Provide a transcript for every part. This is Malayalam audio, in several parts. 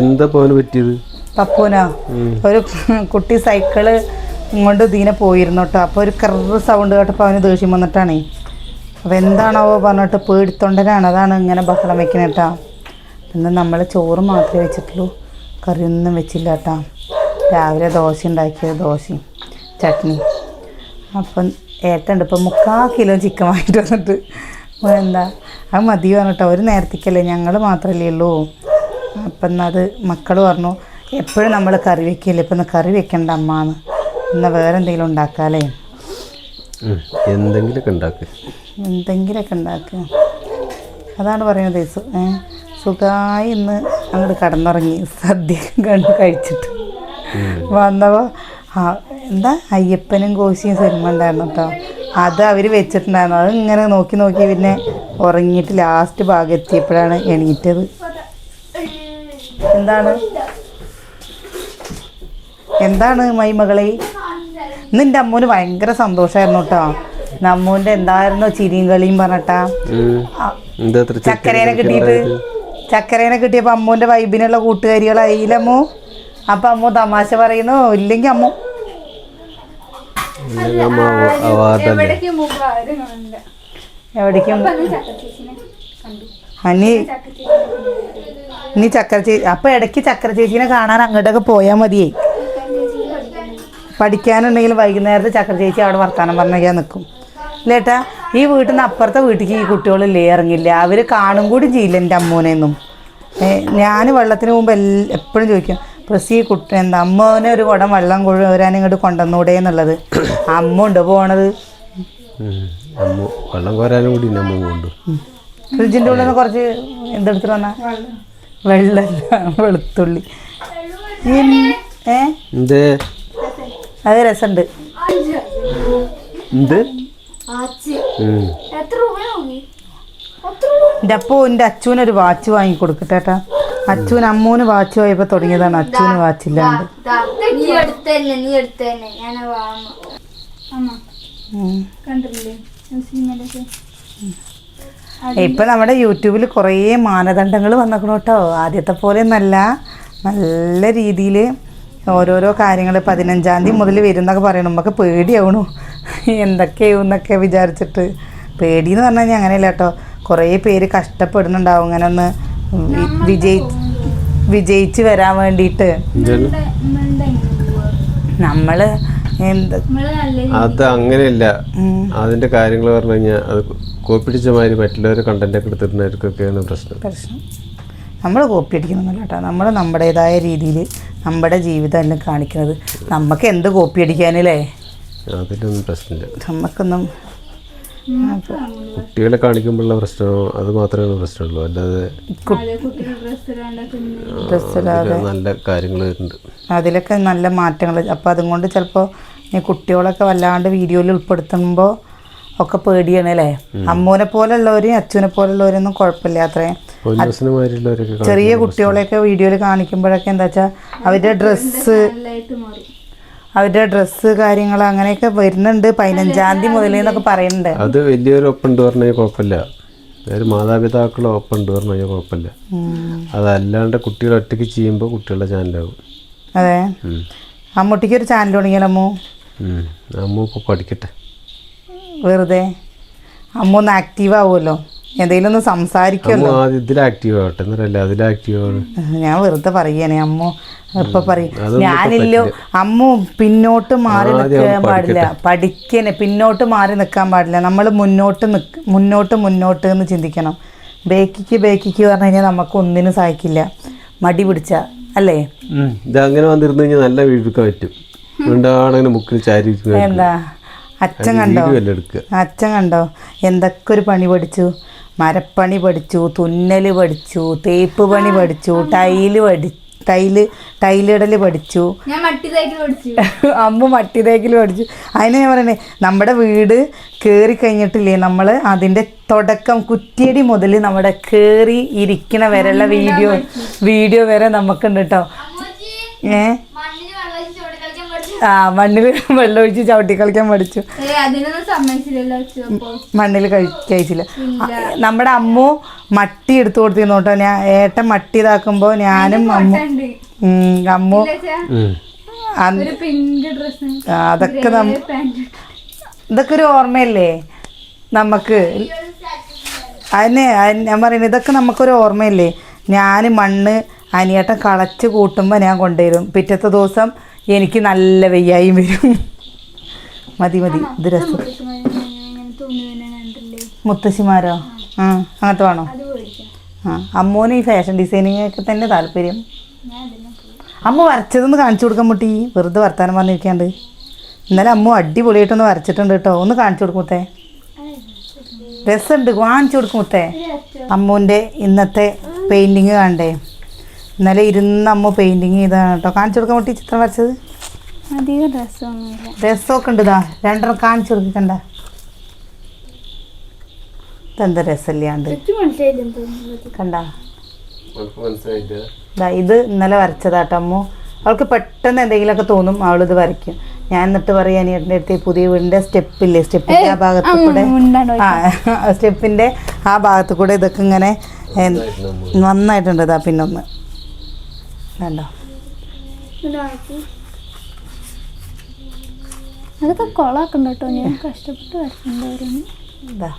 എന്താ പോന് പറ്റിയത്? പപ്പുനോ ഒരു കുട്ടി സൈക്കിൾ ഇങ്ങോട്ട് ഇതിനെ പോയിരുന്നു കേട്ടോ. അപ്പോൾ ഒരു കറ സൗണ്ട് കേട്ടപ്പോൾ അവന് ദേഷ്യം വന്നിട്ടാണേ. അപ്പോൾ എന്താണാവോ പറഞ്ഞിട്ട് പേടിത്തൊണ്ടനാണ്. അതാണ് ഇങ്ങനെ ബഹളം വെക്കുന്നത് കേട്ടോ പിന്നെ നമ്മൾ ചോറ് മാത്രമേ വെച്ചിട്ടുള്ളൂ. കറിയൊന്നും വെച്ചില്ല കേട്ടോ രാവിലെ ദോശ ഉണ്ടാക്കിയത് ദോശയും ചട്നി. അപ്പം ഏട്ടുണ്ട് ഇപ്പം മുക്കാൽ കിലോ ചിക്കൻ വാങ്ങിട്ട് വന്നിട്ട്. എന്താ? അത് മതി പറഞ്ഞിട്ടോ. ഒരു നേരത്തേക്കല്ലേ. ഞങ്ങൾ മാത്രമല്ലേ ഉള്ളൂ. അപ്പം അത് മക്കൾ പറഞ്ഞു എപ്പോഴും നമ്മൾ കറി വെക്കില്ല? ഇപ്പം കറി വെക്കണ്ട അമ്മാന്ന്. എന്നാൽ വേറെ എന്തെങ്കിലും ഉണ്ടാക്കാലേ. എന്തെങ്കിലുമൊക്കെ ഉണ്ടാക്ക്. എന്തെങ്കിലുമൊക്കെ ഉണ്ടാക്കുക അതാണ് പറയുന്നത്. സുഖമായി ഇന്ന് അങ്ങോട്ട് കടന്നുറങ്ങി. സദ്യ കണ്ട് കഴിച്ചിട്ട്. വന്നപ്പോൾ ആ എന്താ അയ്യപ്പനും കോശിയും സിനിമ ഉണ്ടായിരുന്നു കേട്ടോ അത് അവർ വെച്ചിട്ടുണ്ടായിരുന്നു. അത് ഇങ്ങനെ നോക്കി നോക്കി പിന്നെ ഉറങ്ങിയിട്ട് ലാസ്റ്റ് ഭാഗം എത്തിയപ്പോഴാണ് എണീറ്റത്. എന്താണ്? എന്താണ് മൈമകളെ ഇന്ന് എന്റെ അമ്മൂന് ഭയങ്കര സന്തോഷമായിരുന്നു കേട്ടോ നമ്മൂന്റെ എന്തായിരുന്നു ചിരിയും കളിയും പറഞ്ഞിട്ടാ? ചക്കരേനെ കിട്ടിയിട്ട് ചക്കരേനെ കിട്ടിയപ്പോൾ അമ്മൂന്റെ വൈബിനുള്ള കൂട്ടുകാരികളായില്ലമ്മു അപ്പം അമ്മു തമാശ പറയുന്നു ഇല്ലെങ്കിൽ അമ്മു. എവിടേക്ക് അനി ഇനി ചക്കര ചേച്ചി അപ്പം ഇടയ്ക്ക് ചക്കര ചേച്ചീനെ കാണാൻ അങ്ങോട്ടൊക്കെ പോയാൽ മതിയേ. പഠിക്കാനുണ്ടെങ്കിൽ വൈകുന്നേരത്തെ ചക്കര ചേച്ചി അവിടെ വർത്താനം പറഞ്ഞാൽ നിൽക്കും ഇല്ലേട്ടാ ഈ വീട്ടിൽ നിന്ന് അപ്പുറത്തെ വീട്ടിലേക്ക് ഈ കുട്ടികളില്ലേ ഇറങ്ങില്ല? അവർ കാണും കൂടി ചെയ്യില്ല എന്റെ അമ്മൂനെയൊന്നും. ഞാൻ വെള്ളത്തിന് മുമ്പ് എപ്പോഴും ചോദിക്കും പ്രസി ഈ കുട്ടി എന്താ അമ്മനെ ഒരു കുടം വെള്ളം കൊഴുവരാൻ ഇങ്ങോട്ട് കൊണ്ടുവന്നൂടെ എന്നുള്ളത്? അമ്മ ഉണ്ട് പോണത്. വെള്ളം കോരാനും കൂടി ഫ്രിഡ്ജിന്റെ ഉള്ളിൽ നിന്ന് കുറച്ച് എന്തെടുത്തിട്ട് വന്നാ. വെള്ളമല്ല വെളുത്തുള്ളി. എന്തേ? അത് രസമുണ്ട് എന്ത്? എന്റെ അപ്പോൾ എന്റെ അച്ഛനൊരു വാച്ച് വാങ്ങി കൊടുക്കട്ടെ ഏട്ടാ. അച്ഛൻ അമ്മൂന് വാച്ച് വായിപ്പോ തുടങ്ങിയതാണ്. അച്ഛന് വാച്ചില്ലാണ്ട്. ദാ, നീ എടുത്ത നീ എടുത്ത ഞാൻ വാങ്ങാം. അമ്മ ഉം. കണ്ടില്ലേ ഇപ്പം നമ്മുടെ യൂട്യൂബിൽ കുറേ മാനദണ്ഡങ്ങൾ വന്നേക്കണം കേട്ടോ. ആദ്യത്തെ പോലെ നല്ല നല്ല രീതിയിൽ ഓരോരോ കാര്യങ്ങൾ പതിനഞ്ചാം തീയതി മുതൽ വരുന്നൊക്കെ പറയണം. നമുക്ക് പേടിയാവണു. എന്തൊക്കെയാവും എന്നൊക്കെ വിചാരിച്ചിട്ട്. പേടി എന്ന് പറഞ്ഞു കഴിഞ്ഞാൽ അങ്ങനെയല്ല കേട്ടോ. കുറേ പേര് കഷ്ടപ്പെടുന്നുണ്ടാവും അങ്ങനെ ഒന്ന് വിജയി വിജയിച്ച് വരാൻ വേണ്ടിയിട്ട്? നമ്മൾ എന്ത്? അത് അങ്ങനെയല്ല. അതിന്റെ കാര്യങ്ങൾ പറഞ്ഞു കഴിഞ്ഞാൽ അത് കോപ്പിടിച്ച മാതിരി മറ്റുള്ളവരെ കണ്ടന്റ് ഒക്കെ എടുത്തിരുന്നവർക്കൊക്കെയാണ് പ്രശ്നം. പ്രശ്നം. നമ്മൾ കോപ്പി അടിക്കുന്നില്ല കേട്ടോ. നമ്മൾ നമ്മുടേതായ രീതിയിൽ നമ്മുടെ ജീവിതം എല്ലാം കാണിക്കുന്നത്. നമുക്ക് എന്ത് കോപ്പി അടിക്കാനല്ലേ അതിലൊന്നും പ്രശ്നമില്ല. നമുക്കൊന്നും കുട്ടികളെ കാണിക്കുമ്പോഴുള്ള പ്രശ്നം അത് മാത്രമേ പ്രശ്നമുള്ളൂ. അല്ലാതെ നല്ല കാര്യങ്ങൾ വരുന്നുണ്ട്. അതിലൊക്കെ നല്ല മാറ്റങ്ങൾ. അപ്പോൾ അതുകൊണ്ട് ചിലപ്പോൾ ഈ കുട്ടികളൊക്കെ വല്ലാണ്ട് വീഡിയോയിൽ ഉൾപ്പെടുത്തുമ്പോൾ ഒക്കെ പേടിയാണ് അല്ലേ? അമ്മൂനെ പോലുള്ളവരും അച്ഛനെ പോലുള്ളവരൊന്നും കുഴപ്പമില്ല അത്രയും ചെറിയ കുട്ടികളെയൊക്കെ വീഡിയോയിൽ കാണിക്കുമ്പോഴൊക്കെ എന്താ വെച്ചാൽ അവരുടെ ഡ്രസ്സ് അവരുടെ ഡ്രസ്സ് കാര്യങ്ങൾ അങ്ങനെയൊക്കെ വരുന്നുണ്ട്. പതിനഞ്ചാം തീയതി മുതൽ എന്നൊക്കെ പറയുന്നുണ്ട്. അത് വലിയൊരു ഒപ്പുണ്ട് പറഞ്ഞാൽ കുഴപ്പമില്ല. ഒരു മാതാപിതാക്കളെ ഒപ്പുണ്ട് പറഞ്ഞാൽ കുഴപ്പമില്ല. അതല്ലാണ്ട് കുട്ടികൾ ഒറ്റയ്ക്ക് ചെയ്യുമ്പോൾ കുട്ടികളുടെ ചാനലാകും അതെ. അമ്മൂട്ടിക്ക് ഒരു ചാനൽ തുടങ്ങിയാലോ അമ്മു? അമ്മ ഇപ്പോൾ പഠിക്കട്ടെ. വെറുതെ. അമ്മ ഒന്ന് ആക്റ്റീവ് ആവുമല്ലോ. എന്തെങ്കിലും ഒന്ന് സംസാരിക്കുമല്ലോ ആക്റ്റീവ് ആവട്ടെ എന്നല്ല അതിൽ ആക്റ്റീവ് ആണ് ഞാൻ വെറുതെ പറയണേ അമ്മ ഇപ്പൊ പറയും. ഞാനില്ലോ അമ്മ പിന്നോട്ട് മാറി നിൽക്കാൻ പാടില്ല. പഠിക്കനെ പിന്നോട്ട് മാറി നിൽക്കാൻ പാടില്ല. നമ്മൾ മുന്നോട്ട് മുന്നോട്ട് മുന്നോട്ട് എന്ന് ചിന്തിക്കണം. ബേക്കിക്ക് ബേക്കിക്ക് പറഞ്ഞു കഴിഞ്ഞാൽ നമുക്ക് ഒന്നിനും സഹായിക്കില്ല മടി പിടിച്ച അല്ലേ? അങ്ങനെ വന്നിരുന്നു കഴിഞ്ഞാൽ നല്ല വീഴ്ക്കാൻ പറ്റും. മുക്കിൽ ചാരി എന്താ? അച്ഛൻ കണ്ടോ? അച്ഛൻ കണ്ടോ? എന്തൊക്കെ ഒരു പണി പഠിച്ചു. മരപ്പണി പഠിച്ചു തുന്നൽ പഠിച്ചു തേപ്പ് പണി പഠിച്ചു ടൈൽ പഠി ടൈൽ ടൈലിടൽ പഠിച്ചു. അമ്മ മട്ടി തേക്കിൽ പഠിച്ചു. അതിന് ഞാൻ പറയണേ നമ്മുടെ വീട് കയറി കഴിഞ്ഞിട്ടില്ലേ നമ്മൾ അതിന്റെ തുടക്കം കുറ്റിയടി മുതൽ നമ്മുടെ കയറി ഇരിക്കണ വരെയുള്ള വീഡിയോ വീഡിയോ വരെ നമുക്കുണ്ട് കേട്ടോ ഏ? ആ മണ്ണിൽ വെള്ളം ഒഴിച്ച് ചവിട്ടി കളിക്കാൻ പഠിച്ചു മണ്ണിൽ കഴിച്ചില്ല. നമ്മുടെ അമ്മു മട്ടി എടുത്തു കൊടുത്തിരുന്നു കേട്ടോ. ഞാൻ ഏട്ടൻ മട്ടി ഇതാക്കുമ്പോ ഞാനും അമ്മു അമ്മു അതൊക്കെ ഇതൊക്കെ ഒരു ഓർമ്മയല്ലേ? നമുക്ക് അതിനെ ഞാൻ പറയുന്നത് ഇതൊക്കെ നമുക്കൊരു ഓർമ്മയല്ലേ? ഞാൻ മണ്ണ് അനിയേട്ടൻ കളച്ച് കൂട്ടുമ്പോൾ ഞാൻ കൊണ്ടുവരും. പിറ്റത്തെ ദിവസം എനിക്ക് നല്ല വെയ്യായും വരും. മതി മതി. ഇത് രസം. മുത്തശ്ശിമാരോ? ആ അങ്ങനത്തെ വേണോ? ആ അമ്മൂന് ഈ ഫാഷൻ ഡിസൈനിങ് ഒക്കെ തന്നെ താല്പര്യം. അമ്മ വരച്ചതൊന്ന് കാണിച്ചു കൊടുക്കാൻ മുട്ടി. വെറുതെ വർത്താനം പറഞ്ഞിരിക്കാണ്ട്. ഇന്നലെ അമ്മ അടിപൊളിയായിട്ടൊന്ന് വരച്ചിട്ടുണ്ട് കേട്ടോ. ഒന്ന് കാണിച്ചു കൊടുക്കുമത്തേ രസമുണ്ട്. കാണിച്ചു കൊടുക്കുമത്തേ അമ്മൂന്റെ ഇന്നത്തെ പെയിന്റിങ് കണ്ടേ. ഇന്നലെ ഇരുന്ന് അമ്മ പെയിന്റിങ് ചെയ്താണ് കേട്ടോ. കാണിച്ചു കൊടുക്കാൻ പറ്റി ചിത്രം വരച്ചത്? അധികം രസമൊക്കെ ഉണ്ട് ഇതാ? രണ്ടെണ്ണം കാണിച്ചു കൊടുക്കണ്ട ഇതെന്താ രസമില്ലാണ്ട്? കണ്ടാ. ഇത് ഇന്നലെ വരച്ചതാട്ടോ അമ്മു. അവൾക്ക് പെട്ടെന്ന് എന്തെങ്കിലുമൊക്കെ തോന്നും അവളിത് വരയ്ക്കും. ഞാൻ എന്നിട്ട് പറയാൻ എന്റെ അടുത്ത് പുതിയ വീടിന്റെ സ്റ്റെപ്പില്ലേ? സ്റ്റെപ്പിന്റെ ആ ഭാഗത്ത് കൂടെ ആ സ്റ്റെപ്പിന്റെ ആ ഭാഗത്ത് കൂടെ ഇതൊക്കെ ഇങ്ങനെ നന്നായിട്ടുണ്ട് ഇതാ പിന്നൊന്ന്. വേണ്ടോ അതൊക്കെ കൊളാക്കണ്ട കേട്ടോ. ഞാൻ കഷ്ടപ്പെട്ട് ഇതാ.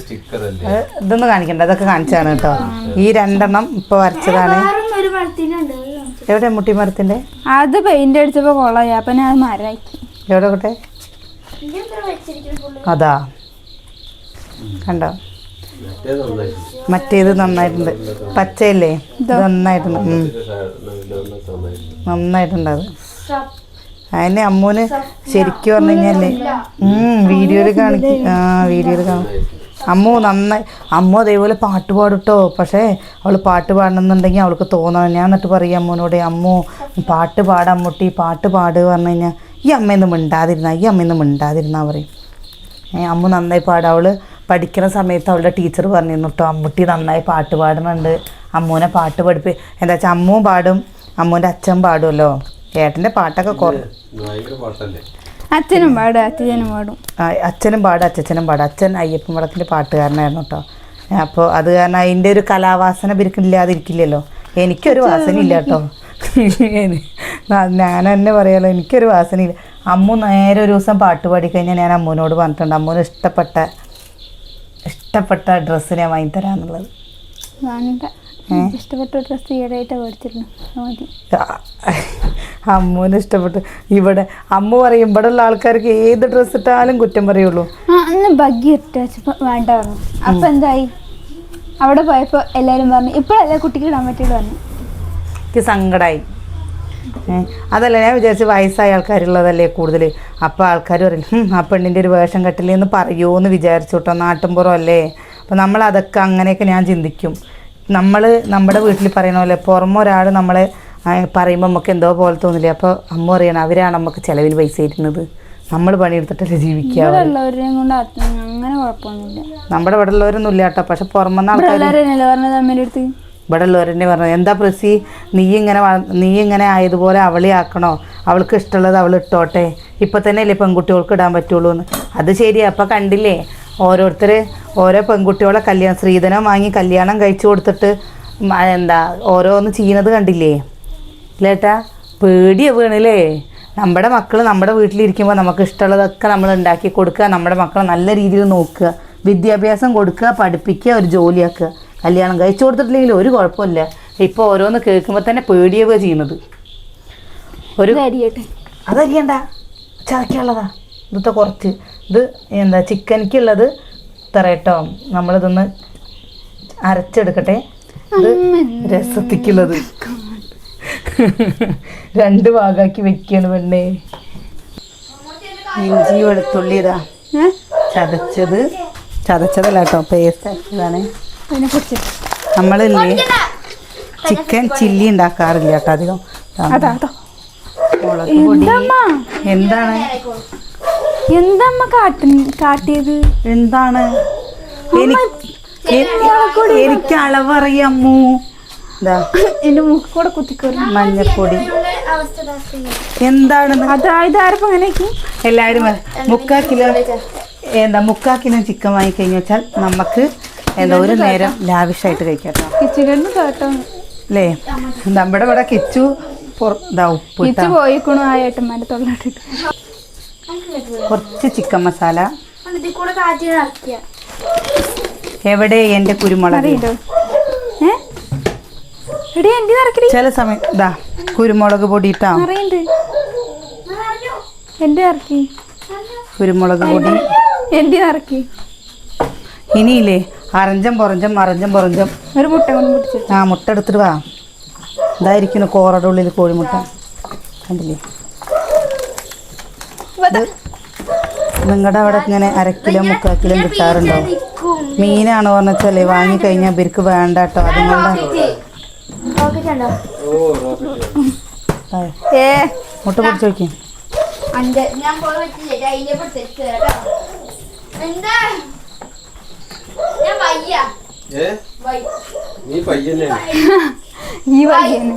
സ്റ്റിക്കർ ഇതൊന്നും കാണിക്കണ്ട. അതൊക്കെ കാണിച്ചാണ് കേട്ടോ. ഈ രണ്ടെണ്ണം ഇപ്പൊ വരച്ചതാണ്. എവിടെ മുട്ടി മരത്തിന്റെ അത് പെയിന്റ് അടിച്ചപ്പോ കൊളായി. അപ്പൊ ഞാൻ അത് മരാക്കി എവിടെ കൂട്ടെ? അതാ. കണ്ടോ? മറ്റേത് നന്നായിട്ടുണ്ട്. പച്ചയല്ലേ? ഇത്. നന്നായിട്ടുണ്ട്. നന്നായിട്ടുണ്ട് നന്നായിട്ടുണ്ട് അത് അതിന് അമ്മൂന് ശരിക്കും പറഞ്ഞു കഴിഞ്ഞാലേ വീഡിയോയിൽ കാണിക്കും ആ വീഡിയോയിൽ കാണും അമ്മു നന്നായി അമ്മു അതേപോലെ പാട്ട് പാടുട്ടോ. പക്ഷേ അവൾ പാട്ട് പാടണമെന്നുണ്ടെങ്കിൽ അവൾക്ക് തോന്നണം. ഞാൻ എന്നിട്ട് പറയും അമ്മൂനോട് അമ്മു പാട്ട് പാടാൻ മുട്ടി പാട്ട് പാട് പറഞ്ഞു കഴിഞ്ഞാൽ ഈ അമ്മയൊന്നും മിണ്ടാതിരുന്ന ഈ അമ്മയൊന്നും മിണ്ടാതിരുന്നാ പറയും. അമ്മു നന്നായി പാടാം. അവൾ പഠിക്കുന്ന സമയത്ത് അവളുടെ ടീച്ചർ പറഞ്ഞിരുന്നു കേട്ടോ അമ്മുട്ടി നന്നായി പാട്ട് പാടുന്നുണ്ട്. അമ്മൂനെ പാട്ട് പഠിപ്പി എന്താ വെച്ചാൽ അമ്മൂ പാടും അമ്മൂന്റെ അച്ഛൻ പാടുമല്ലോ ഏട്ടന്റെ പാട്ടൊക്കെ കുറവ് അച്ഛനും പാടും അച്ഛനും പാടും. ആ, അച്ഛനും പാടും അച്ഛനും പാടും. അച്ഛൻ അയ്യപ്പൻ വടക്കിന്റെ പാട്ടുകാരനായിരുന്നു കേട്ടോ അപ്പോൾ അത് കാരണം അതിന്റെ ഒരു കലാവാസന ഇല്ലാതിരിക്കില്ലല്ലോ. എനിക്കൊരു വാസന ഇല്ല കേട്ടോ ഞാൻ തന്നെ പറയാലോ എനിക്കൊരു വാസനയില്ല ഇല്ല. അമ്മു നേരെ ഒരു ദിവസം പാട്ട് പാടിക്കഴിഞ്ഞാൽ ഞാൻ അമ്മൂനോട് പറഞ്ഞിട്ടുണ്ട് അമ്മൂന് ഇഷ്ടപ്പെട്ട ഇഷ്ടപ്പെട്ട ഡ്രസ്സ് ഞാൻ വാങ്ങിത്തരാന്നുള്ളത് വേണ്ട ഇഷ്ടപ്പെട്ട ഡ്രസ്സ് ഈയിടെയായിട്ട് മേടിച്ചിരുന്നു. അത് മതി. അമ്മൂന് ഇഷ്ടപ്പെട്ടു. ഇവിടെ അമ്മ പറയും ഇവിടെ ഉള്ള ആൾക്കാർക്ക് ഏത് ഡ്രസ്സ് ഇട്ടാലും കുറ്റം പറയുള്ളൂ. ആ അന്ന് ബഗ്ഗി ഇട്ടപ്പോ വേണ്ട പറഞ്ഞു അപ്പൊ എന്തായി? അവിടെ പോയപ്പോ എല്ലാരും പറഞ്ഞു ഇപ്പഴല്ലേ കുട്ടിക്ക് ഇടാൻ പറ്റുള്ളൂ പറഞ്ഞു. എനിക്ക് സങ്കടമായി അതല്ല ഞാൻ വിചാരിച്ചു വയസ്സായ ആൾക്കാരുള്ളതല്ലേ കൂടുതൽ. അപ്പോൾ ആൾക്കാർ പറയും ആ പെണ്ണിന്റെ ഒരു വേഷം കെട്ടില്ലേ എന്ന് പറയുമോ എന്ന് വിചാരിച്ചു കേട്ടോ നാട്ടിൻപുറം അല്ലേ? അപ്പോൾ നമ്മൾ അതൊക്കെ അങ്ങനെയൊക്കെ ഞാൻ ചിന്തിക്കും. നമ്മൾ നമ്മുടെ വീട്ടിൽ പറയണ പോലെ പുറമെ ഒരാൾ നമ്മളെ പറയുമ്പോൾ നമുക്ക് എന്തോ പോലെ തോന്നില്ലേ? അപ്പോൾ അമ്മ പറയണം അവരാണ് നമുക്ക് ചിലവിൽ പൈസ ഇരുന്നത്. നമ്മൾ പണിയെടുത്തിട്ടല്ലേ ജീവിക്കുക അങ്ങനെ കുഴപ്പമൊന്നുമില്ല. നമ്മുടെ ഇവിടെ ഉള്ളവരൊന്നും ഇല്ല കേട്ടോ പക്ഷെ ആൾക്കാർ നിലവാരം ഇവിടെ ഉള്ളവരെന്നെ പറഞ്ഞു എന്താ പ്രസി? നീ ഇങ്ങനെ നീ ഇങ്ങനെ ആയതുപോലെ അവളെ ആക്കണോ? അവൾക്ക് ഇഷ്ടമുള്ളത് അവൾ ഇട്ടോട്ടെ. ഇപ്പം തന്നെ അല്ലേ പെൺകുട്ടികൾക്ക് ഇടാൻ പറ്റുള്ളൂ എന്ന്. അത് ശരിയാണ് അപ്പം കണ്ടില്ലേ? ഓരോരുത്തർ ഓരോ പെൺകുട്ടികളെ കല്യാണം സ്ത്രീധനം വാങ്ങി കല്യാണം കഴിച്ചു കൊടുത്തിട്ട് എന്താ ഓരോന്ന് ചെയ്യുന്നത് കണ്ടില്ലേ? ഇല്ലേട്ടാ പേടിയ വീണില്ലേ? നമ്മുടെ മക്കൾ നമ്മുടെ വീട്ടിലിരിക്കുമ്പോൾ നമുക്ക് ഇഷ്ടമുള്ളതൊക്കെ നമ്മൾ ഉണ്ടാക്കി കൊടുക്കുക നമ്മുടെ മക്കളെ നല്ല രീതിയിൽ നോക്കുക വിദ്യാഭ്യാസം കൊടുക്കുക പഠിപ്പിക്കുക ഒരു ജോലിയാക്കുക. കല്യാണം കഴിച്ചു കൊടുത്തിട്ടില്ലെങ്കിൽ ഒരു കുഴപ്പമില്ല. ഇപ്പോൾ ഓരോന്ന് കേൾക്കുമ്പോൾ തന്നെ പേടിയാവുക ചെയ്യുന്നത്. ഒരു കാര്യമായിട്ട് അതറിയണ്ട ചതക്കുള്ളതാ ഇതൊക്കെ കുറച്ച്. ഇത് എന്താ ചിക്കനിക്കുള്ളത് തറയട്ടോ നമ്മളിതൊന്ന് അരച്ചെടുക്കട്ടെ. ഇത് രസത്തിക്കുള്ളത്. രണ്ട് ഭാഗമാക്കി വെക്കാണ് പെണ്ണേ. ഇഞ്ചി വെളുത്തുള്ളി ഇതാ. ഏഹ് ചതച്ചത്. ചതച്ചതല്ല കേട്ടോ പേസ്റ്റ് ആക്കിയതാണ്. അതിനെ കുറിച്ച് നമ്മളില്ലേ ചിക്കൻ ചില്ലി ഉണ്ടാക്കാറില്ല കേട്ടോ അധികം. അതാ അതോ. മുളക് പൊടി. എന്താണ്? എന്തമ്മ കാട്ടി കാട്ടിയത്? എന്താണ്? എനിക്ക് എ- എനിക്ക് അളവറിയാമോ ഇതാ എന്റെ മൂക്ക് കൂടെ കുത്തിക്കോരും മഞ്ഞപ്പൊടി. എന്താണ് അതായത് ആരപ്പോ അങ്ങനെയൊക്കെ എല്ലാവരും മുക്കാ കിലോ എന്താ മുക്കാ കിലോ ചിക്കൻ വാങ്ങിക്കഴിഞ്ഞാൽ നമുക്ക് എന്താ ഒരു നേരം ലാവിഷായിട്ട് കഴിക്കാം കേട്ടോ. അല്ലേ നമ്മുടെ ഇവിടെ കിച്ചു കിച്ചു പോയിക്കണു ആ ഏട്ടന്മാരെ തൊള്ളാട്ടിട്ട്. കുറച്ച് ചിക്കൻ മസാല. എവിടെ എന്റെ കുരുമുളക്? ചില സമയം ഇതാ കുരുമുളക് പൊടി ഇട്ടാ അറിയണ്ട്. എന്റെ ഇറക്കി കുരുമുളക് പൊടി. എന്റെ ഇറക്കി ഇനിയില്ലേ? അറഞ്ചം പുറഞ്ചം മറഞ്ചം പുറഞ്ചം. ഒരു മുട്ട കൊണ്ട് ആ മുട്ട എടുത്തിട്ട് വാ. ഇതായിരിക്കുന്നു കോറയുടെ ഉള്ളിൽ കോഴിമുട്ട. കണ്ടില്ലേ? നിങ്ങളുടെ അവിടെ ഇങ്ങനെ അരക്കിലും കിലോ മുക്കാൽ കിലോ കിട്ടാറുണ്ടോ? മീനാണോ പറഞ്ഞാൽ വാങ്ങിക്കഴിഞ്ഞാൽ വാങ്ങി കഴിഞ്ഞാൽ ഇവർക്ക് വേണ്ട കേട്ടോ അതുങ്ങളുടെ മുട്ട പൊടിച്ച് നോക്കി ഞാൻ നീ പയ്യന്നെ ഈ വയ്യനെ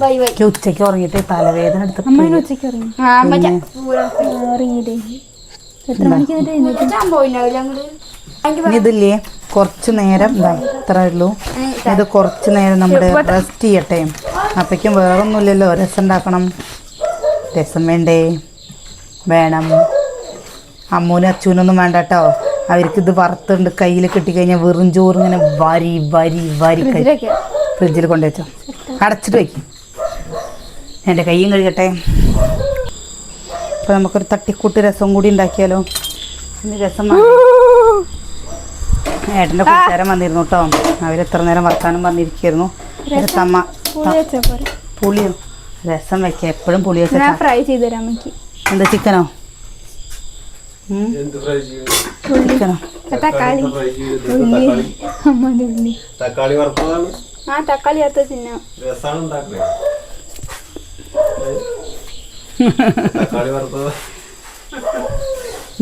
വൈ വൈ എനിക്ക് ഉച്ചയ്ക്ക് ഉറങ്ങിയിട്ട് തലവേദന അമ്മ? ഞാൻ പോയിണ്ടാവില്ല അങ്ങോട്ട് അതിന്റെ ഇതില്ലേ കുറച്ച് നേരം ഇതാ ഇത്ര ഉള്ളൂ. ഇത്. കുറച്ച് നേരം നമ്മുടെ റെസ്റ്റ് ചെയ്യട്ടെ. അപ്പോഴേക്കും വേറൊന്നുമില്ലല്ലോ രസം ഉണ്ടാക്കണം. രസം വേണ്ടേ? വേണം. അമ്മൂനും അച്ഛനൊന്നും വേണ്ട കേട്ടോ. അവർക്ക് ഇത് വറുത്തുണ്ട് കയ്യിൽ കിട്ടിക്കഴിഞ്ഞാൽ വെറും ചോറ് ഇങ്ങനെ വരി വരി വരി ഫ്രിഡ്ജിൽ കൊണ്ടുവച്ചോ അടച്ചിട്ട് വയ്ക്കും എന്റെ കയ്യും കഴുകട്ടെ. അപ്പോൾ നമുക്കൊരു തട്ടിക്കൂട്ട് രസം കൂടി ഉണ്ടാക്കിയാലോ? ഇനി രസം? ഏട്ടന്റെ കൂട്ടുകാരൻ വന്നിരുന്നു കേട്ടോ. അവരെത്ര നേരം വർത്താനം വന്നിരിക്കുന്നു രസമ്മ പുളി പുളിയോ? രസം വെക്ക. എപ്പോഴും പുളി വെച്ചാൽ ഞാൻ ഫ്രൈ ചെയ്ത് തരാം എന്താ ചിക്കനോ? ഉം, എന്ത് ഫ്രൈ ചെയ്യും? ചിക്കനോ തക്കാളി. ഉള്ളി ഉള്ളി തക്കാളി വറുത്തതാണ്. ആ തക്കാളി ചേർത്ത് തിന്നാം. രസാണ് തക്കാളി വറുത്തത്.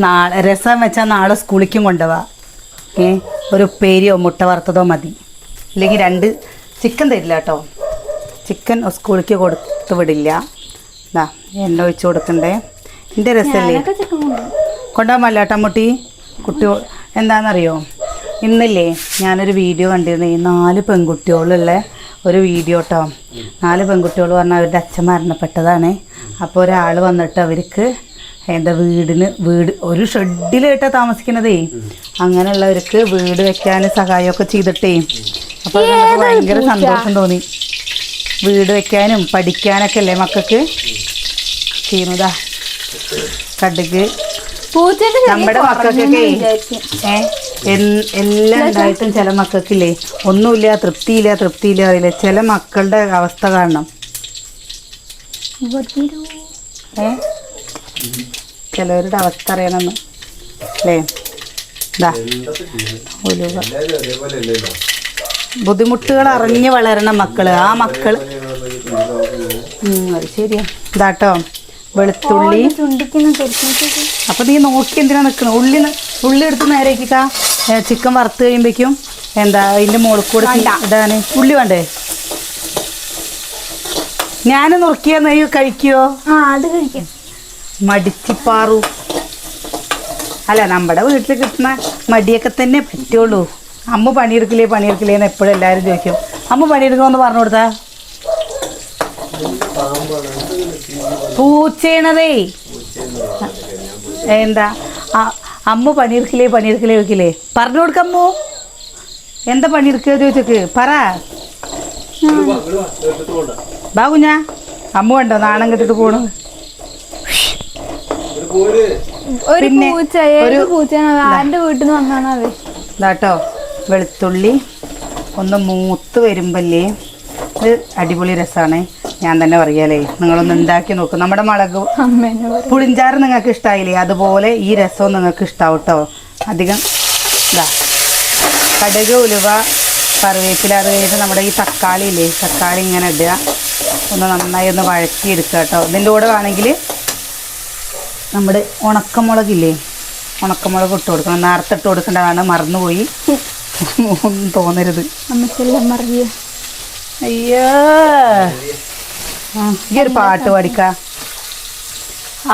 നാളെ രസം വെച്ചാൽ നാളെ സ്കൂളിലേക്കും കൊണ്ടുപോവാ ഏ ഒരു ഉപ്പേരിയോ മുട്ട വറുത്തതോ മതി. അല്ലെങ്കിൽ രണ്ട് ചിക്കൻ തരില്ല കേട്ടോ. ചിക്കൻ സ്കൂളിലേക്ക് കൊടുത്തു വിടില്ല. ഇതാ എണ്ണ ഒഴിച്ച് കൊടുക്കണ്ടേ? എന്റെ രസമല്ലേ കൊണ്ടുപോകാമല്ലോ ചിക്കൻ കൊണ്ടുപോകും കൊണ്ടുപോകാൻ പറ്റില്ല കേട്ടോ കുട്ടി എന്താണെന്നറിയോ ഇന്നില്ലേ ഞാനൊരു വീഡിയോ കണ്ടിരുന്നു. ഈ നാല് പെൺകുട്ടികളുള്ള ഒരു വീഡിയോ കേട്ടോ നാല് പെൺകുട്ടികൾ പറഞ്ഞാൽ അവരുടെ അച്ഛൻ മരണപ്പെട്ടതാണ്. അപ്പോൾ ഒരാൾ വന്നിട്ട് അവർക്ക് എന്താ വീടിന് വീട് ഒരു ഷെഡിലായിട്ടാണ് താമസിക്കണതേ അങ്ങനെയുള്ളവർക്ക് വീട് വെക്കാൻ സഹായമൊക്കെ ചെയ്തിട്ടേ. അപ്പോൾ ഭയങ്കര സന്തോഷം തോന്നി. വീട് വെക്കാനും പഠിക്കാനൊക്കെ അല്ലേ മക്കൾക്ക്? ചെയ്യുന്നതാ. കടുക് നമ്മുടെ മക്കൾക്കൊക്കെ എല്ലാം ഉണ്ടായിട്ടും ചില മക്കൾക്കില്ലേ ഒന്നുമില്ല തൃപ്തിയില്ല തൃപ്തിയില്ല അറിയില്ല. ചില മക്കളുടെ അവസ്ഥ കാണണം ഏ? ചിലവരുടെ അവസ്ഥ അറിയണമെന്ന്. അല്ലേ? ഇതാ ഉലുവ. ബുദ്ധിമുട്ടുകൾ അറിഞ്ഞ് വളരണം മക്കൾ. ആ മക്കൾ. അത് ശരിയാ. ഇതാട്ടോ. വെളുത്തുള്ളി. അപ്പൊ നീ നോക്കി എന്തിനാ നിക്കണം? ഉള്ളി ഉള്ളി എടുത്ത് നേരെ ചിക്കൻ വറുത്ത് കഴിയുമ്പോഴേക്കും എന്താ അതിന്റെ മുകളിൽ കൂടെ ഇടാന് ഉള്ളി വേണ്ടേ? ഞാൻ നുറുക്കിയ നെയ്യ് കഴിക്കുവോ ആ അത് കഴിക്കാം. മടിച്ചിപ്പാറു. അല്ല നമ്മുടെ വീട്ടിൽ കിട്ടുന്ന മടിയൊക്കെ തന്നെ പറ്റുള്ളൂ. അമ്മ പണിയെടുക്കില്ലേ പണിയെടുക്കില്ലേ എന്ന് എപ്പോഴും എല്ലാവരും ചോദിക്കും. അമ്മ പണിയെടുക്കുമെന്ന് പറഞ്ഞു കൊടുത്താ? പൂച്ചേണതേ. എന്താ? അമ്മ പണിയെടുക്കില്ലേ പണിയെടുക്കില്ലേ വെക്കില്ലേ പറഞ്ഞു കൊടുക്കമ്മു എന്താ പണിയെടുക്കുക ചോദിച്ചോക്ക്? പറ. ബാബു ഞാ അമ്മ കണ്ടോ നാണം കെട്ടിട്ട് പോണു. ഒരു പൂച്ച ഏത് ഒരു- പൂച്ചയാണ് ആരുടെ വീട്ടിൽ നിന്ന് വന്നാണ് അത് ഇതാട്ടോ വെളുത്തുള്ളി ഒന്ന് മൂത്ത് വരുമ്പല്ലേ ഇത് അടിപൊളി രസമാണ് ഞാൻ തന്നെ പറയാലേ നിങ്ങളൊന്ന് ഉണ്ടാക്കി നോക്കും. നമ്മുടെ മുളക് പുളിഞ്ചാറ് നിങ്ങൾക്ക് ഇഷ്ടമായില്ലേ അതുപോലെ ഈ രസവും നിങ്ങൾക്ക് ഇഷ്ടാവും കേട്ടോ അധികം ഇതാ. കടുക് ഉലുവ കറിവേപ്പില അത് കഴിഞ്ഞിട്ട് നമ്മുടെ ഈ തക്കാളി ഇല്ലേ? തക്കാളി ഇങ്ങനെ ഇടുക. ഒന്ന് നന്നായി ഒന്ന് വഴറ്റിയെടുക്കുക കേട്ടോ. ഇതിന്റെ കൂടെ വേണമെങ്കിൽ നമ്മുടെ ഉണക്കമുളകില്ലേ ഉണക്കമുളക് ഇട്ട് കൊടുക്കണം. നേരത്തെ ഇട്ട് കൊടുക്കേണ്ടതാണ്. മറന്നുപോയി. ഒന്നും തോന്നരുത്. മറിയ. അയ്യോ. ഈ ഒരു പാട്ട് പഠിക്ക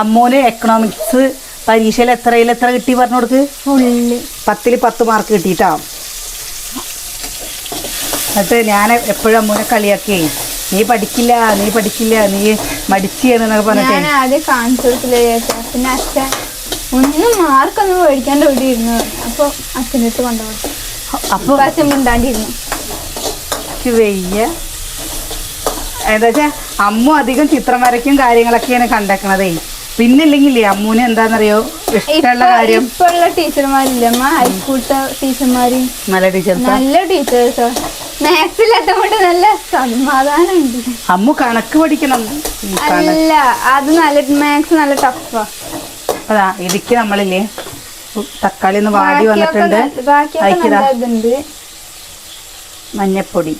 അമ്മൂന് എക്കണോമിക്സ് പരീക്ഷയിൽ എത്രയിൽ എത്ര കിട്ടി പറഞ്ഞു കൊടുക്ക്? പത്തിൽ പത്ത് മാർക്ക് കിട്ടിയിട്ടാ. എന്നിട്ട് ഞാൻ എപ്പോഴും അമ്മൂനെ കളിയാക്കേ. നീ പഠിക്കില്ല നീ പഠിക്കില്ല നീ മടിച്ചെന്നൊക്കെ പറഞ്ഞിട്ടേ. ആദ്യം കാണിച്ചു കൊടുത്തില്ല പിന്നെ അച്ഛൻ ഒന്നും മാർക്കൊന്നും മേടിക്കാണ്ട് ഇവിടെ ഇരുന്നു അപ്പൊ അച്ഛന്റെ അടുത്ത് കൊണ്ടുപോയി. അപ്പൊ അച്ഛൻ മിണ്ടാണ്ടിരുന്നു. എനിക്ക് വയ്യ. എന്താ വെച്ചാ അമ്മു അധികം ചിത്രം വരയ്ക്കും കാര്യങ്ങളൊക്കെയാണ് കണ്ടേക്കണതേ. പിന്നില്ലെങ്കിലേ അമ്മൂന് എന്താണെന്നറിയോ ഇഷ്ടമുള്ള കാര്യം. ഇപ്പുള്ള ടീച്ചർമാരില്ലേ ഹൈസ്കൂളത്തെ ടീച്ചർമാര്? നല്ല ടീച്ചേഴ്സ്? നല്ല ടീച്ചേഴ്സോ? മാത്സില്ലാത്ത കൊണ്ട് നല്ല സമാധാനം അമ്മു കണക്ക് പഠിക്കണം. അല്ല അത് നല്ല മാത്സ് നല്ല ടഫാ അതാ ഇതിക്ക് നമ്മളില്ലേ? തക്കാളി ഒന്ന് വാടി വന്നിട്ടുണ്ട്. മഞ്ഞപ്പൊടി.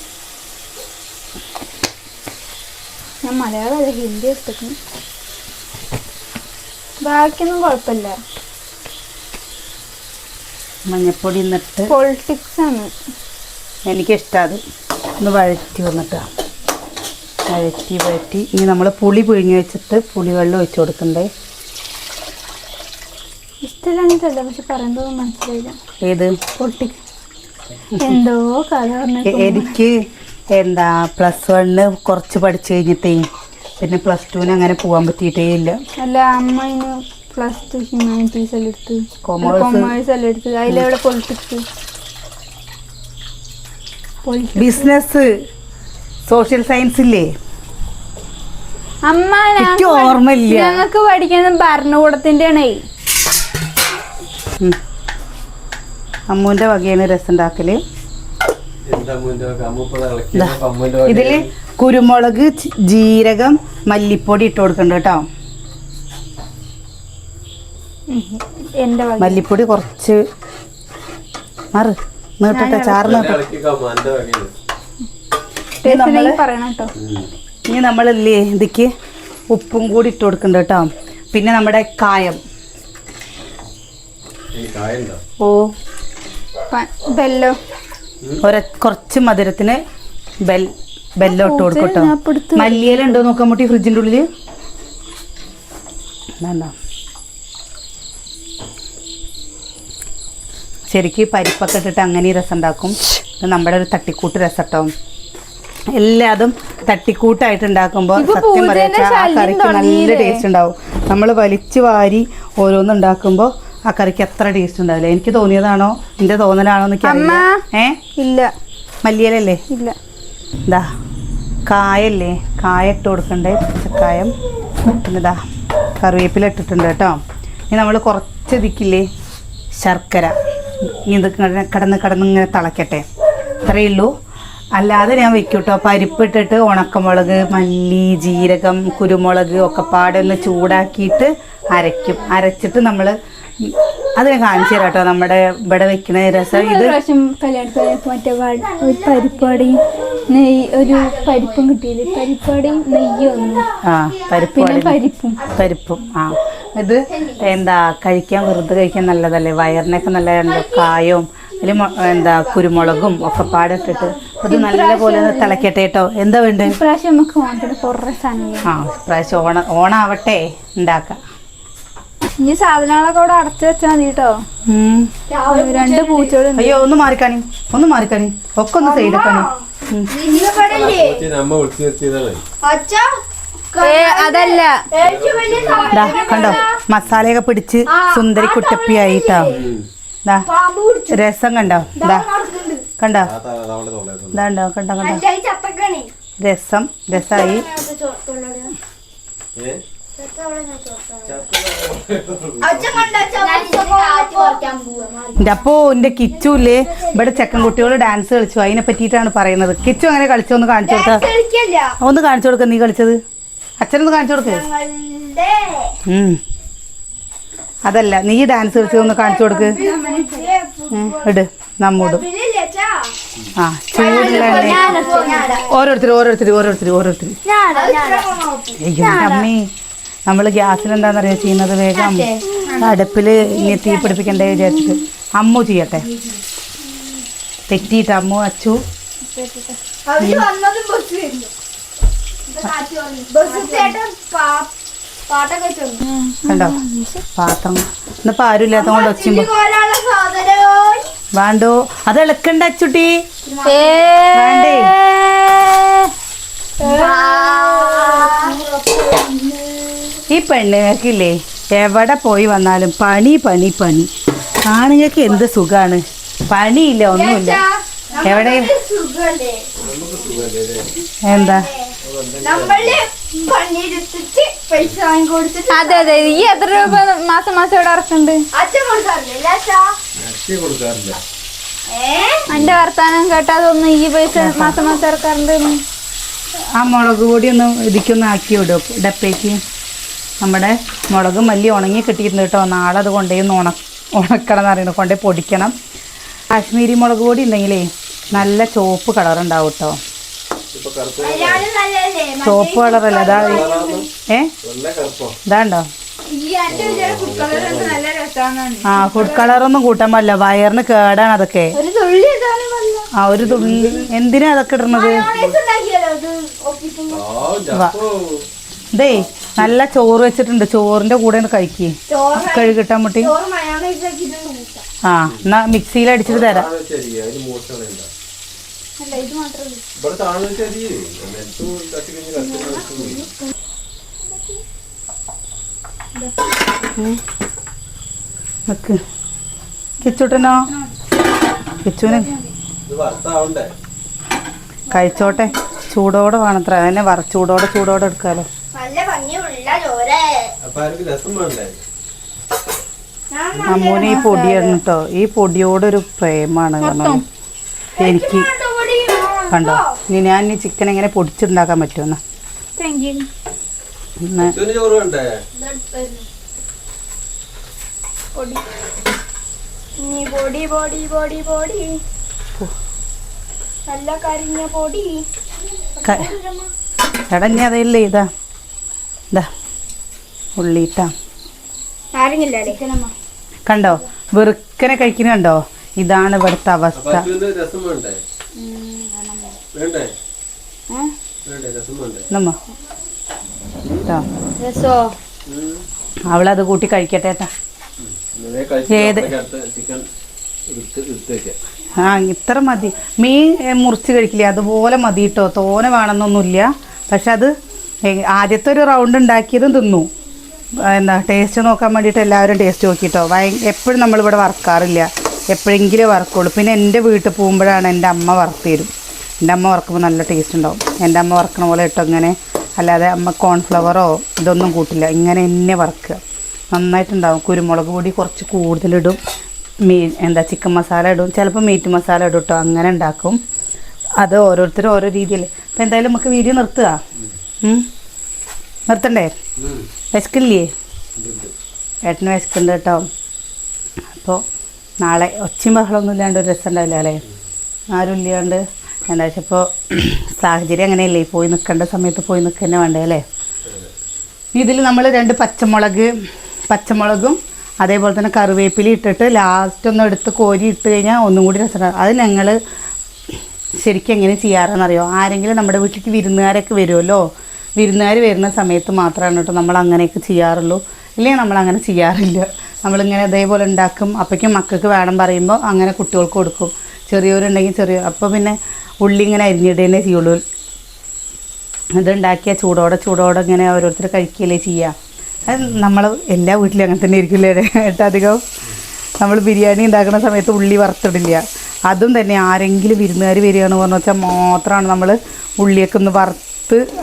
ഞാൻ മലയാളം അല്ല ഹിന്ദി എടുത്തേക്കും ബാക്കിയൊന്നും കുഴപ്പമില്ല. മഞ്ഞപ്പൊടി എന്നിട്ട് പൊളിറ്റിക്സ് ആണ്. എനിക്കിഷ്ടമാണ് ഒന്ന് വഴറ്റി വന്നിട്ടാ. വഴറ്റി വഴറ്റി. ഇനി നമ്മൾ പുളി പിഴിഞ്ഞ് വെച്ചിട്ട് പുളിവെള്ളം ഒഴിച്ചു കൊടുക്കണ്ടേ? ഇഷ്ടമില്ലാഞ്ഞിട്ടല്ല പക്ഷെ പറയുന്നത് മനസ്സിലായില്ല. ഏത്? പൊളിറ്റിക്സ് എന്തോ കഥ എനിക്ക് എന്താ പ്ലസ് വണ്ണ് കുറച്ച് പഠിച്ചു കഴിഞ്ഞിട്ടേ പിന്നെ പ്ലസ് ടുവിന് അങ്ങനെ പോകാൻ പറ്റിയിട്ടേ ഇല്ല. അല്ല അമ്മ പ്ലസ് ടു ഹ്യൂമാനിറ്റീസ് എല്ലാം എടുത്ത്. കോമേഴ്സ് കൊമേഴ്സ് എല്ലാം എടുത്ത്. അതിലെവിടെ പൊളിറ്റിക്സ് ബിസിനസ് സോഷ്യൽ സയൻസ് ഇല്ലേ? അമ്മ എനിക്ക് ഓർമ്മയില്ല. ഞങ്ങൾക്ക് പഠിക്കുന്നത് ഭരണകൂടത്തിന്റെ ആണേ അമ്മൂന്റെ വകയാണ് രസം ഉണ്ടാക്കൽ. ഇതിൽ കുരുമുളക് ജീരകം മല്ലിപ്പൊടി ഇട്ട് കൊടുക്കണ്ട കേട്ടോ മല്ലിപ്പൊടി കുറച്ച്. മാറ് നീട്ടട്ടെ ഉം. ഇനി നമ്മളല്ലേ ഇതിക്ക് ഉപ്പും കൂടി ഇട്ട് കൊടുക്കണ്ട കേട്ടോ പിന്നെ നമ്മുടെ കായം. ഈ കായുണ്ടോ? ഓ. ബെല്ലോ ഒര കുറച്ച് മധുരത്തിന് ബെൽ ബെല്ലോട്ട് കൊടുക്കട്ടോ മല്ലിയില ഉണ്ടോ നോക്കാൻ മുട്ടി ഫ്രിഡ്ജിന്റെ ഉള്ളിൽ വേണ്ട. ശരിക്കും പരിപ്പൊക്കെ ഇട്ടിട്ട് അങ്ങനെ രസം ഉണ്ടാക്കും. ഇത് നമ്മുടെ ഒരു തട്ടിക്കൂട്ട് രസട്ടോ. എല്ലാതും തട്ടിക്കൂട്ടായിട്ട് ഉണ്ടാക്കുമ്പോൾ സത്യം പറയാ കറിക്ക് നല്ല ടേസ്റ്റ് ഉണ്ടാവും. നമ്മൾ വലിച്ചു വാരി ഓരോന്ന് ഉണ്ടാക്കുമ്പോൾ ആ കറിക്ക് എത്ര ടേസ്റ്റ് ഉണ്ടാവില്ല? എനിക്ക് തോന്നിയതാണോ? എന്റെ തോന്നലാണോ എന്നൊക്കെ. ഏ? ഇല്ല. മല്ലിയിലല്ലേ? ഇല്ല. ഇതാ കായല്ലേ? കായ ഇട്ട് കൊടുക്കണ്ടേ പച്ചക്കായം. പിന്നെ ഇതാ കറിവേപ്പില ഇട്ടിട്ടുണ്ട് കേട്ടോ. ഇനി നമ്മൾ കുറച്ച് ഇതിക്കില്ലേ? ശർക്കര. ഇത് കടന്ന് കടന്ന് കിടന്ന് ഇങ്ങനെ തിളക്കട്ടെ. ഇത്രയേ ഉള്ളൂ. അല്ലാതെ ഞാൻ വെക്കും കേട്ടോ. പരിപ്പ് ഇട്ടിട്ട് ഉണക്കമുളക് മല്ലി ജീരകം കുരുമുളക് ഒക്കെ പാടെ ഒന്ന് ചൂടാക്കിയിട്ട് അരയ്ക്കും. അരച്ചിട്ട് നമ്മൾ അത് ഞാൻ കാണിച്ചു തരാം കേട്ടോ നമ്മുടെ ഇവിടെ വെക്കുന്ന രസം. ഇത് പ്രാവശ്യം കല്യാണത്തിന് മറ്റേ ഒരു പരിപ്പാടിയും നെയ്യ് ഒരു പരിപ്പും കിട്ടിയില്ലേ? പരിപ്പാടിയും നെയ്യും ഒന്ന്. ആ പരിപ്പ് പിന്നെ പരിപ്പും. പരിപ്പും ആ. ഇത് എന്താ കഴിക്കാൻ വെറുതെ കഴിക്കാൻ നല്ലതല്ലേ? വയറിനൊക്കെ നല്ലതാണല്ലോ കായവും അതിൽ എന്താ കുരുമുളകും ഒക്കെ പാടിട്ടിട്ട്. അത് നല്ലപോലെ ഒന്ന് തിളക്കട്ടെ കേട്ടോ. എന്താ വേണ്ടത് ഇപ്രാവശ്യം നമുക്ക് ഓണത്തിന് കുറേ സാധനം ആ പ്രാവശ്യം ഓണ ഓണാവട്ടെ. ഉണ്ടാക്കാം. ഇനി സാധനങ്ങളൊക്കെ അവിടെ അടച്ചു വെച്ചാൽ മതി കേട്ടോ രണ്ട് പൂച്ചകളും അയ്യോ ഒന്ന് മാറിക്കാണി ഒന്ന് മാറിക്കാണി. ഒക്കെ ഒന്ന് ചെയ്തേക്കാണി അതല്ല. കണ്ടോ? മസാലയൊക്കെ പിടിച്ച് സുന്ദരി കുട്ടപ്പിയായിട്ടോ. ദാ രസം കണ്ടോ? ദാ നടക്കുന്നുണ്ട് കണ്ടോ? ഇതാണ്ടോ. കണ്ടോ കണ്ടോ? രസം രസമായി ഏ? എന്റെ കിച്ചു ഇല്ലേ അപ്പോ ഇവിടെ ചെക്കൻ കുട്ടികൾ ഡാൻസ് കളിച്ചു. അതിനെ പറ്റിയിട്ടാണ് പറയുന്നത്. കിച്ചു അങ്ങനെ കളിച്ചു? ഒന്ന് കാണിച്ചു കൊടുക്ക ഒന്ന് കാണിച്ചു കൊടുക്ക നീ കളിച്ചത്. അച്ഛനൊന്ന് കാണിച്ചു കൊടുക്ക. അതല്ല നീ ഡാൻസ് കളിച്ചത് ഒന്ന് കാണിച്ചു കൊടുക്ക്. ഇട് നമ്മൂടും. ആ ഞാനാ. ഓരോരുത്തർ ഓരോരുത്തർ ഓരോരുത്തർ ഓരോരുത്തർ. അയ്യോ അമ്മേ. നമ്മൾ ഗ്യാസിൽ എന്താണെന്നറിയോ ചെയ്യുന്നത്? വേഗം അടുപ്പിൽ ഇനി തീ പിടിപ്പിക്കണ്ടേ വിചാരിച്ചിട്ട്. അമ്മു ചെയ്യട്ടെ. തെറ്റിയിട്ട് അമ്മു അച്ചു. കണ്ടോ? പാത്രം. ഇന്നിപ്പോ ആരും ഇല്ലാത്ത കൊണ്ട് ഒച്ചുമ്പോ വേണ്ടോ? അത് ഇളക്കണ്ട അച്ചുട്ടി. ഏ. വേണ്ടേ. ഈ പെണ്ണുങ്ങൾക്കില്ലേ എവിടെ പോയി വന്നാലും പണി പണി പണി. ആണുങ്ങൾക്ക് എന്ത് സുഖാണ്? പണിയില്ല ഒന്നുമില്ല. എവിടെ? സുഖല്ലേ? എന്താ? അതെ അതെ. ഈ എത്ര രൂപ മാസം മാസം ഇവിടെ ഇറക്കുന്നുണ്ട് എന്റെ വർത്താനം കേട്ടാ തോന്നുന്നു ഈ പൈസ മാസം മാസം ഇറക്കാറുണ്ട് ആ മുളക് പൊടി ഒന്ന് ഇതിക്കൊന്ന് ആക്കി വിടും ഡപ്പയ്ക്ക് നമ്മുടെ മുളക് മല്ലി ഉണങ്ങി കിട്ടിയിരുന്നു കേട്ടോ. നാളെ അത് കൊണ്ടുപോയി ഒന്ന് ഉണ ഉണക്കണം എന്ന് പറയുന്നത് കൊണ്ടുപോയി പൊടിക്കണം. കാശ്മീരി മുളക് പൊടി ഉണ്ടെങ്കിലേ നല്ല ചുവപ്പ് കളർ ഉണ്ടാവും കേട്ടോ. ചുവപ്പ് കളറല്ല അതാ ഏ? ഇതാണ്ടോ? ഈ എന്റെ വിചാരം ഫുഡ് കളർ നല്ല രസമാണ് ആ ഫുഡ് കളറൊന്നും കൂട്ടാൻ പാടില്ല. വയറിന് കേടാണ് അതൊക്കെ. ആ ഒരു തുള്ളി. എന്തിനാ അതൊക്കെ ഇടുന്നത്? ഇത് നല്ല ചോറ് വെച്ചിട്ടുണ്ട്. ചോറിന്റെ കൂടെ കഴിക്കേ. കഴുകിട്ടാൻ മുട്ടി ചോറ് മയോണൈസ് ആക്കിയിട്ടുണ്ട് കൂട്ടാം ആ എന്നാ മിക്സിയിൽ അടിച്ചിട്ട് തരാം. നിക്ക് കിച്ചൂട്ടനോ? കിച്ചൂന്. കഴിച്ചോട്ടെ. ചൂടോടെ വേണത്ര. അതന്നെ വറ ചൂടോടെ ചൂടോടെ എടുക്കാലോ. നല്ല ഭംഗിയുള്ള അമ്മൂന് ഈ പൊടിയാണ് കേട്ടോ ഈ പൊടിയോടൊരു പ്രേമാണ് കാരണം എനിക്ക് കണ്ടോ? ഇനി ഞാൻ ഈ ചിക്കൻ എങ്ങനെ പൊടിച്ചുണ്ടാക്കാൻ പറ്റുമെന്ന് നല്ല കരിഞ്ഞ പൊടി. എടാ ഇനി അതല്ലേ ഇതാ. ഇതാ ഉള്ളിട്ടാ ആരെങ്കിലേ കണ്ടോ? വെറുക്കനെ കഴിക്കുന്ന കണ്ടോ? ഇതാണ് ഇവിടുത്തെ അവസ്ഥ. അവളത് കൂട്ടി കഴിക്കട്ടെ ഏട്ടാ ഏത്? ആ ഇത്ര മതി. മീൻ മുറിച്ച് കഴിക്കില്ലേ? അതുപോലെ മതി കേട്ടോ തോനെ വേണമെന്നൊന്നുമില്ല. പക്ഷെ അത് ആദ്യത്തെ ഒരു റൗണ്ട് ഉണ്ടാക്കിയതും തിന്നു. എന്താ ടേസ്റ്റ് നോക്കാൻ വേണ്ടിയിട്ട് എല്ലാവരും ടേസ്റ്റ് നോക്കിയിട്ടോ ഭയ എപ്പോഴും നമ്മളിവിടെ വറക്കാറില്ല. എപ്പോഴെങ്കിലും വറക്കുള്ളൂ. പിന്നെ എന്റെ വീട്ടിൽ പോകുമ്പോഴാണ് എന്റെ അമ്മ വറുത്ത് തരും എന്റെ അമ്മ വറക്കുമ്പോൾ നല്ല ടേസ്റ്റ് ഉണ്ടാവും. എന്റെ അമ്മ വറക്കണ പോലെ ഇട്ടോ ഇങ്ങനെ. അല്ലാതെ അമ്മ കോൺഫ്ലവറോ ഇതൊന്നും കൂട്ടില്ല. ഇങ്ങനെ എന്നെ വറക്കുക. നന്നായിട്ടുണ്ടാവും. കുരുമുളക് പൊടി കുറച്ച് കൂടുതലിടും. മീ എന്താ ചിക്കൻ മസാല ഇടും. ചിലപ്പോൾ മീറ്റ് മസാല ഇടും കേട്ടോ അങ്ങനെ ഉണ്ടാക്കും. അത് ഓരോരുത്തരും ഓരോ രീതിയിൽ. അപ്പോൾ എന്തായാലും നമുക്ക് വീഡിയോ നിർത്തുക? നിർത്തണ്ടേ. വിശക്കില്ലേ. ഏട്ടന് വിശക്കുന്നുണ്ട് കേട്ടോ. അപ്പോൾ നാളെ ഒച്ചയും ബഹളമൊന്നും ഇല്ലാണ്ട് ഒരു രസം ഉണ്ടാവില്ല അല്ലേ? ആരും ഇല്ലാണ്ട്. എന്താ വെച്ചാൽ ഇപ്പോൾ സാഹചര്യം അങ്ങനെയല്ലേ? പോയി നിൽക്കേണ്ട സമയത്ത് പോയി നിൽക്കുക വേണ്ടേ അല്ലേ? ഇതിൽ നമ്മൾ രണ്ട് പച്ചമുളക് പച്ചമുളകും അതേപോലെ തന്നെ കറിവേപ്പില ഇട്ടിട്ട് ലാസ്റ്റ് ഒന്ന് എടുത്ത് കോരി ഇട്ട് കഴിഞ്ഞാൽ ഒന്നും കൂടി രസമാണ് അത് ഞങ്ങൾ ശരിക്കും എങ്ങനെ ചെയ്യാറെന്നറിയോ? ആരെങ്കിലും നമ്മുടെ വീട്ടിലേക്ക് വിരുന്നുകാരൊക്കെ വരുമല്ലോ? വിരുന്നുകാർ വരുന്ന സമയത്ത് മാത്രമാണ് കേട്ടോ നമ്മൾ അങ്ങനെയൊക്കെ ചെയ്യാറുള്ളൂ. ഇല്ലെങ്കിൽ നമ്മൾ അങ്ങനെ ചെയ്യാറില്ല. നമ്മളിങ്ങനെ ഇതേപോലെ ഉണ്ടാക്കും. അപ്പോഴേക്കും മക്കൾക്ക് വേണം പറയുമ്പോൾ അങ്ങനെ കുട്ടികൾക്ക് കൊടുക്കും. ചെറിയവരുണ്ടെങ്കിൽ ചെറിയ. അപ്പോൾ പിന്നെ ഉള്ളി ഇങ്ങനെ അരിഞ്ഞിടേനെ ചെയ്യുള്ളൂ. ഇതുണ്ടാക്കിയ ചൂടോടെ ചൂടോടെ ഇങ്ങനെ ഓരോരുത്തർ കഴിക്കുകയല്ലേ ചെയ്യുക അത് നമ്മൾ എല്ലാ വീട്ടിലും അങ്ങനെ തന്നെ ഇരിക്കില്ല ഏട്ടാ അധികം നമ്മൾ ബിരിയാണി ഉണ്ടാക്കുന്ന സമയത്ത് ഉള്ളി വറുത്തിടില്ല. അതും തന്നെ ആരെങ്കിലും വിരുന്നുകാർ വരികയാണെന്ന് പറഞ്ഞു വെച്ചാൽ മാത്രമാണ് നമ്മൾ ഉള്ളിയൊക്കെ ഒന്ന് വറുത്ത്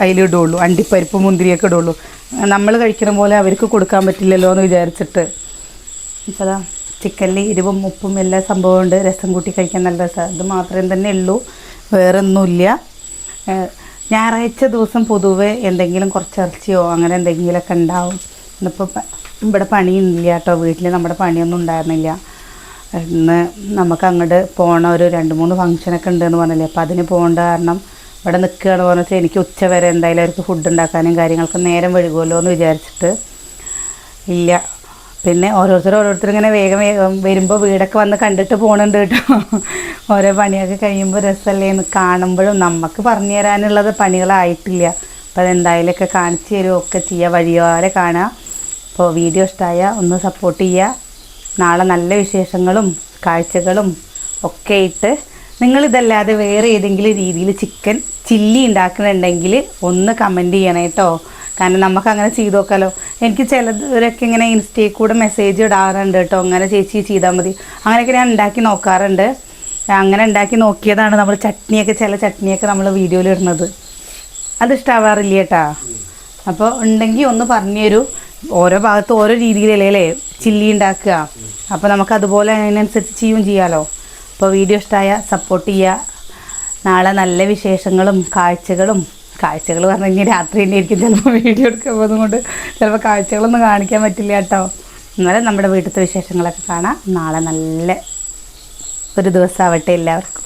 അതിലിടുള്ളൂ അണ്ടിപ്പരിപ്പ് മുന്തിരിയൊക്കെ ഇടുള്ളൂ. നമ്മൾ കഴിക്കുന്ന പോലെ അവർക്ക് കൊടുക്കാൻ പറ്റില്ലല്ലോ എന്ന് വിചാരിച്ചിട്ട്. ഇപ്പോൾ അതാ ചിക്കനിൽ എരിവും ഉപ്പും എല്ലാ സംഭവം ഉണ്ട്. രസം കൂട്ടി കഴിക്കാൻ നല്ല രസമാണ് അത് മാത്രമേ തന്നെ ഉള്ളൂ. വേറെ ഒന്നുമില്ല ഞായറാഴ്ച ദിവസം പൊതുവെ എന്തെങ്കിലും കുറച്ച് ഇറച്ചിയോ അങ്ങനെ എന്തെങ്കിലുമൊക്കെ ഉണ്ടാവും. ഇന്നിപ്പോൾ ഇവിടെ പണിയില്ല കേട്ടോ. വീട്ടിൽ നമ്മുടെ പണിയൊന്നും ഉണ്ടായിരുന്നില്ല. ഇന്ന് നമുക്ക് അങ്ങോട്ട് പോകണ ഒരു രണ്ട് മൂന്ന് ഫങ്ഷനൊക്കെ ഉണ്ടെന്ന് പറഞ്ഞില്ലേ. അപ്പോൾ അതിന് പോകേണ്ട കാരണം ഇവിടെ നിൽക്കുകയാണ് പറഞ്ഞു വെച്ചാൽ എനിക്ക് ഉച്ച വരെ എന്തായാലും അവർക്ക് ഫുഡ് ഉണ്ടാക്കാനും കാര്യങ്ങൾക്ക് നേരം വഴുകുമല്ലോ എന്ന് വിചാരിച്ചിട്ട് ഇല്ല. പിന്നെ ഓരോരുത്തർ ഓരോരുത്തർ ഇങ്ങനെ വേഗം വേഗം വരുമ്പോൾ വീടൊക്കെ വന്ന് കണ്ടിട്ട് പോകണുണ്ട് കേട്ടോ. ഓരോ പണിയൊക്കെ കഴിയുമ്പോൾ രസമല്ലേ എന്ന് കാണുമ്പോഴും നമുക്ക് പറഞ്ഞു തരാനുള്ളത് പണികളായിട്ടില്ല. അപ്പോൾ അതെന്തായാലുമൊക്കെ കാണിച്ചു തരുമോ ഒക്കെ ചെയ്യുക വഴിയോരെ കാണുക അപ്പോൾ വീഡിയോ ഇഷ്ടമായ ഒന്ന് സപ്പോർട്ട് ചെയ്യുക നാളെ നല്ല വിശേഷങ്ങളും കാഴ്ചകളും ഒക്കെ ഇട്ട് നിങ്ങളിതല്ലാതെ വേറെ ഏതെങ്കിലും രീതിയിൽ ചിക്കൻ ചില്ലി ഉണ്ടാക്കുന്നുണ്ടെങ്കിൽ ഒന്ന് കമന്റ് ചെയ്യണം കേട്ടോ. കാരണം നമുക്ക് അങ്ങനെ ചെയ്ത് നോക്കാമല്ലോ എനിക്ക് ചിലവരൊക്കെ ഇങ്ങനെ ഇൻസ്റ്റയിൽ കൂടെ മെസ്സേജ് ഇടാറുണ്ട് കേട്ടോ. അങ്ങനെ ചേച്ചി ചെയ്താൽ മതി. അങ്ങനെയൊക്കെ ഞാൻ ഉണ്ടാക്കി നോക്കാറുണ്ട്. അങ്ങനെ ഉണ്ടാക്കി നോക്കിയതാണ് നമ്മൾ ചട്നിയൊക്കെ ചില ചട്നിയൊക്കെ നമ്മൾ വീഡിയോയിൽ ഇടുന്നത്. അത് ഇഷ്ടാവാറില്ല കേട്ടാ. അപ്പോൾ ഉണ്ടെങ്കിൽ ഒന്ന് പറഞ്ഞു തരൂ ഓരോ ഭാഗത്ത് ഓരോ രീതിയിലല്ലേ അല്ലേ? ചില്ലി ഉണ്ടാക്കുക. അപ്പോൾ നമുക്ക് അതുപോലെ അതിനനുസരിച്ച് ചെയ്യുകയും ചെയ്യാമല്ലോ അപ്പോൾ വീഡിയോ ഇഷ്ടമായ സപ്പോർട്ട് ചെയ്യുക. നാളെ നല്ല വിശേഷങ്ങളും കാഴ്ചകളും കാഴ്ചകൾ പറഞ്ഞു രാത്രി തന്നെ ആയിരിക്കും ചിലപ്പോൾ വീഡിയോ എടുക്കാൻ പോകുന്നത് ചിലപ്പോൾ കാഴ്ചകളൊന്നും കാണിക്കാൻ പറ്റില്ല കേട്ടോ. എന്നാലും നമ്മുടെ വീട്ടിലത്തെ വിശേഷങ്ങളൊക്കെ കാണാം. നാളെ നല്ല ഒരു ദിവസമാവട്ടെ എല്ലാവർക്കും.